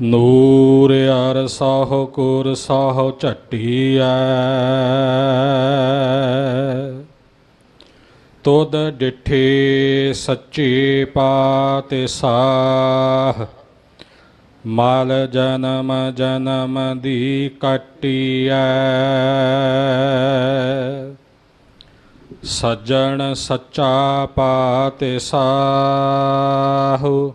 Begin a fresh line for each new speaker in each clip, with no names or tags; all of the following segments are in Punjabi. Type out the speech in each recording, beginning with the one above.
ਨੂਰ ਅਰ ਸਹੁ ਕੁਰ ਸਹੁ ਝਟੀਐ ਤੁਧ ਡਿਠੇ ਸੱਚੇ ਪਾਤਿ ਸਾਹ। ਮਲ ਜਨਮ ਜਨਮ ਦੀ ਕਟੀਐ ਸੱਜਣ ਸੱਚਾ ਪਾਤਿ ਸਾਹੂ।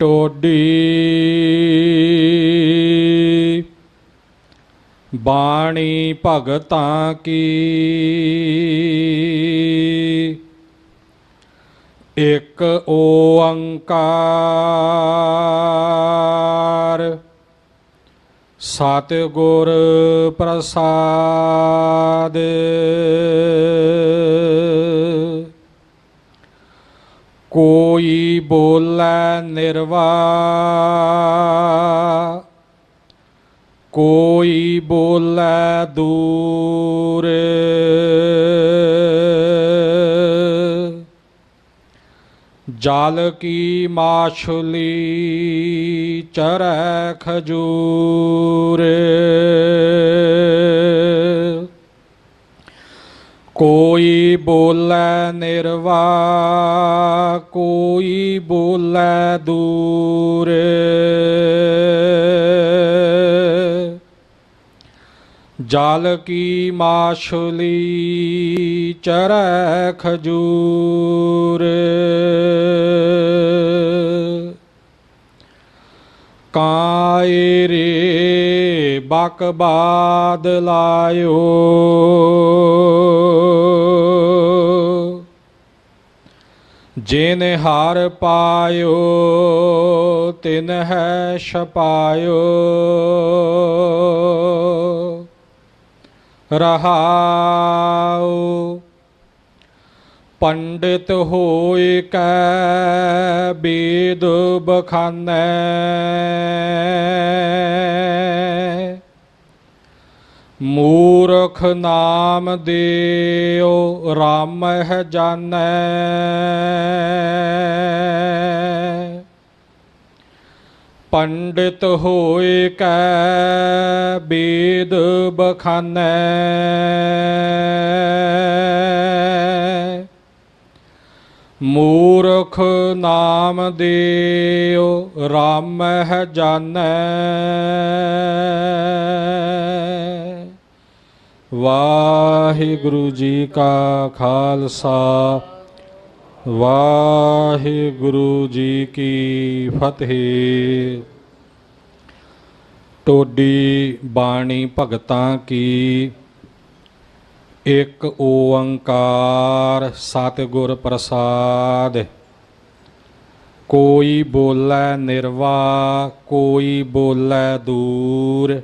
ਟੋਡੀ। ਬਾਣੀ ਭਗਤਾਂ ਕੀ? ਇਕ ਓੰਕਾਰ। ਸਤਿਗੁਰ ਪ੍ਰਸਾਦ। ਕੋਈ ਬੋਲੇ ਨਿਰਵਾ ਕੋਈ ਬੋਲੇ ਦੂਰ। ਜਲ ਕੀ ਮਾਛਲੀ ਚਰੈ ਖਜੂਰ। ਕੋਈ ਬੋਲੇ ਨਿਰਵਾ ਕੋਈ ਬੋਲੇ ਦੂਰ। ਜਲ ਕੀ ਮਾਸ਼ਲੀ ਚਰੈ ਖਜੂਰ। ਕਾਇ ਰੇ ਬਕ ਬਾਦ ਲਾਇਓ। ਜਿਨ ਹਾਰ ਪਾਇਓ ਤਿਨ ਹੈ ਛਪਾਇਓ। ਰਹਾਉ ਪੰਡਿਤ ਹੋਇ ਕੈ ਬੇਦ ਬਖਾਨੈ। ਮੂਰਖ ਨਾਮ ਦੇਉ RAM ਹੈ ਜਾਣੈ। ਪੰਡਿਤ ਹੋਇ ਕੈ ਬੇਦ ਬਖਾਨੈ। ਮੂਰਖ ਨਾਮ ਦੇਉ RAM ਹੈ ਜਾਣੈ। ਵਾਹਿਗੁਰੂ ਜੀ ਕਾ ਖਾਲਸਾ, ਵਾਹਿਗੁਰੂ ਜੀ ਕੀ ਫਤਿਹ। ਟੋਡੀ ਬਾਣੀ ਭਗਤਾਂ ਕੀ ਇੱਕ ਓੰਕਾਰ ਸਤਿਗੁਰ ਪ੍ਰਸਾਦ। ਕੋਈ ਬੋਲੇ ਨਿਰਵਾ, ਕੋਈ ਬੋਲੇ ਦੂਰ।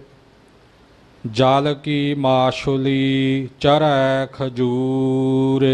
ਜਲ ਕੀ ਮਾਛੁਲੀ ਚਰੈ ਖਜੂਰ।